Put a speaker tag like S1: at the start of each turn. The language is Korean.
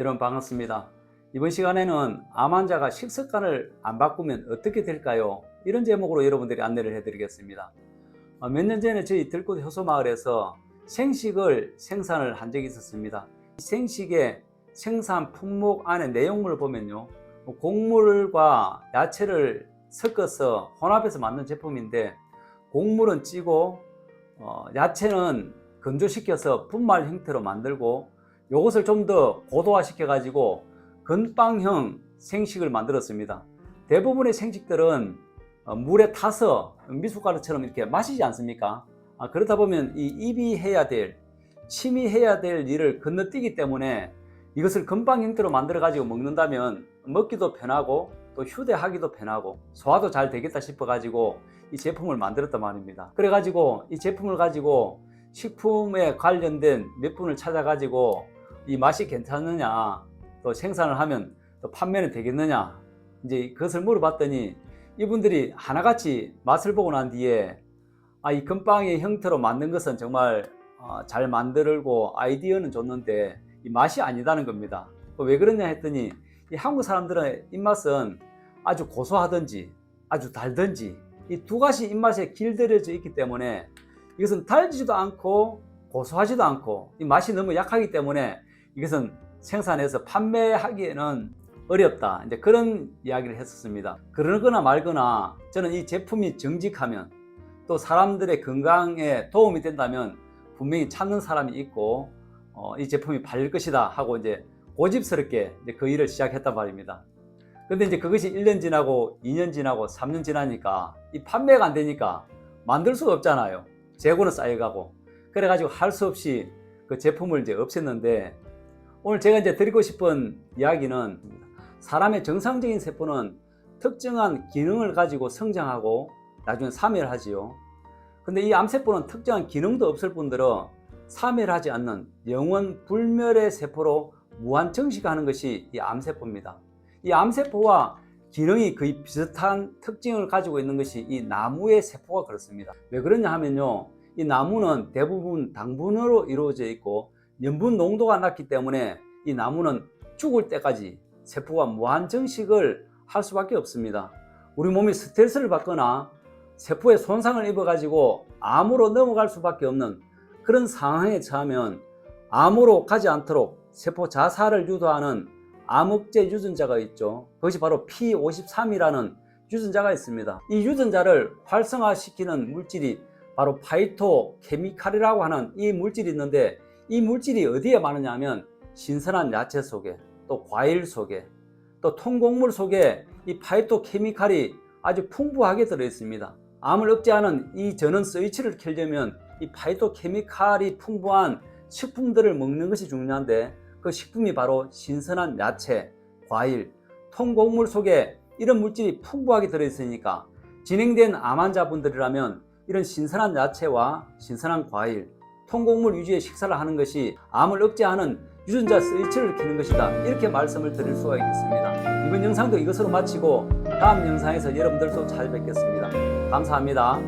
S1: 여러분 반갑습니다. 이번 시간에는 암 환자가 식습관을 안 바꾸면 어떻게 될까요? 이런 제목으로 여러분들이 안내를 해드리겠습니다. 어, 몇년 전에 저희 들꽃 효소마을에서 생식을 생산을 한 적이 있었습니다. 이 생식의 생산 품목 안에 내용물을 보면요. 뭐 곡물과 야채를 섞어서 혼합해서 만든 제품인데 곡물은 찌고 어, 야채는 건조시켜서 분말 형태로 만들고 이것을 좀 더 고도화시켜 가지고 건빵형 생식을 만들었습니다. 대부분의 생식들은 어, 물에 타서 미숫가루처럼 이렇게 마시지 않습니까? 아, 그러다 보면 이 입이 해야 될, 침이 해야 될 일을 건너뛰기 때문에 이것을 건빵 형태로 만들어 가지고 먹는다면 먹기도 편하고 또 휴대하기도 편하고 소화도 잘 되겠다 싶어 가지고 이 제품을 만들었단 말입니다. 그래 가지고 이 제품을 가지고 식품에 관련된 몇 분을 찾아 가지고 이 맛이 괜찮느냐 또 생산을 하면 또 판매는 되겠느냐 이제 그것을 물어봤더니 이분들이 하나같이 맛을 보고 난 뒤에 아, 이 건빵의 형태로 만든 것은 정말 어, 잘 만들고 아이디어는 좋는데 이 맛이 아니다는 겁니다. 왜 그러냐 했더니 이 한국 사람들의 입맛은 아주 고소하든지 아주 달든지 이 두 가지 입맛에 길들여져 있기 때문에 이것은 달지도 않고 고소하지도 않고 이 맛이 너무 약하기 때문에 이것은 생산해서 판매하기에는 어렵다. 이제 그런 이야기를 했었습니다. 그러거나 말거나 저는 이 제품이 정직하면 또 사람들의 건강에 도움이 된다면 분명히 찾는 사람이 있고 어, 이 제품이 팔릴 것이다 하고 이제 고집스럽게 이제 그 일을 시작했단 말입니다. 근데 이제 그것이 1년 지나고 2년 지나고 3년 지나니까 이 판매가 안 되니까 만들 수가 없잖아요. 재고는 쌓여가고. 그래가지고 할 수 없이 그 제품을 이제 없앴는데 오늘 제가 이제 드리고 싶은 이야기는 사람의 정상적인 세포는 특정한 기능을 가지고 성장하고 나중에 사멸하지요. 근데 이 암세포는 특정한 기능도 없을 뿐더러 사멸하지 않는 영원 불멸의 세포로 무한 정식하는 것이 이 암세포입니다. 이 암세포와 기능이 거의 비슷한 특징을 가지고 있는 것이 이 나무의 세포가 그렇습니다. 왜 그러냐 하면요. 이 나무는 대부분 당분으로 이루어져 있고 염분 농도가 낮기 때문에 이 나무는 죽을 때까지 세포가 무한 정식을 할 수밖에 없습니다. 우리 몸이 스트레스를 받거나 세포에 손상을 입어가지고 암으로 넘어갈 수밖에 없는 그런 상황에 처하면 암으로 가지 않도록 세포 자살을 유도하는 암흑제 유전자가 있죠. 그것이 바로 P53이라는 유전자가 있습니다. 이 유전자를 활성화시키는 물질이 바로 파이토 케미칼이라고 하는 이 물질이 있는데 이 물질이 어디에 많으냐 하면 신선한 야채 속에 또 과일 속에 또 통곡물 속에 이 파이토 케미칼이 아주 풍부하게 들어 있습니다. 암을 억제하는 이 전원 스위치를 켜려면 이 파이토 케미칼이 풍부한 식품들을 먹는 것이 중요한데 그 식품이 바로 신선한 야채, 과일, 통곡물 속에 이런 물질이 풍부하게 들어있으니까 진행된 암 환자분들이라면 이런 신선한 야채와 신선한 과일, 통곡물 위주의 식사를 하는 것이 암을 억제하는 유전자 스위치를 켜는 것이다. 이렇게 말씀을 드릴 수가 있겠습니다. 이번 영상도 이것으로 마치고 다음 영상에서 여러분들 또 찾아뵙겠습니다. 감사합니다.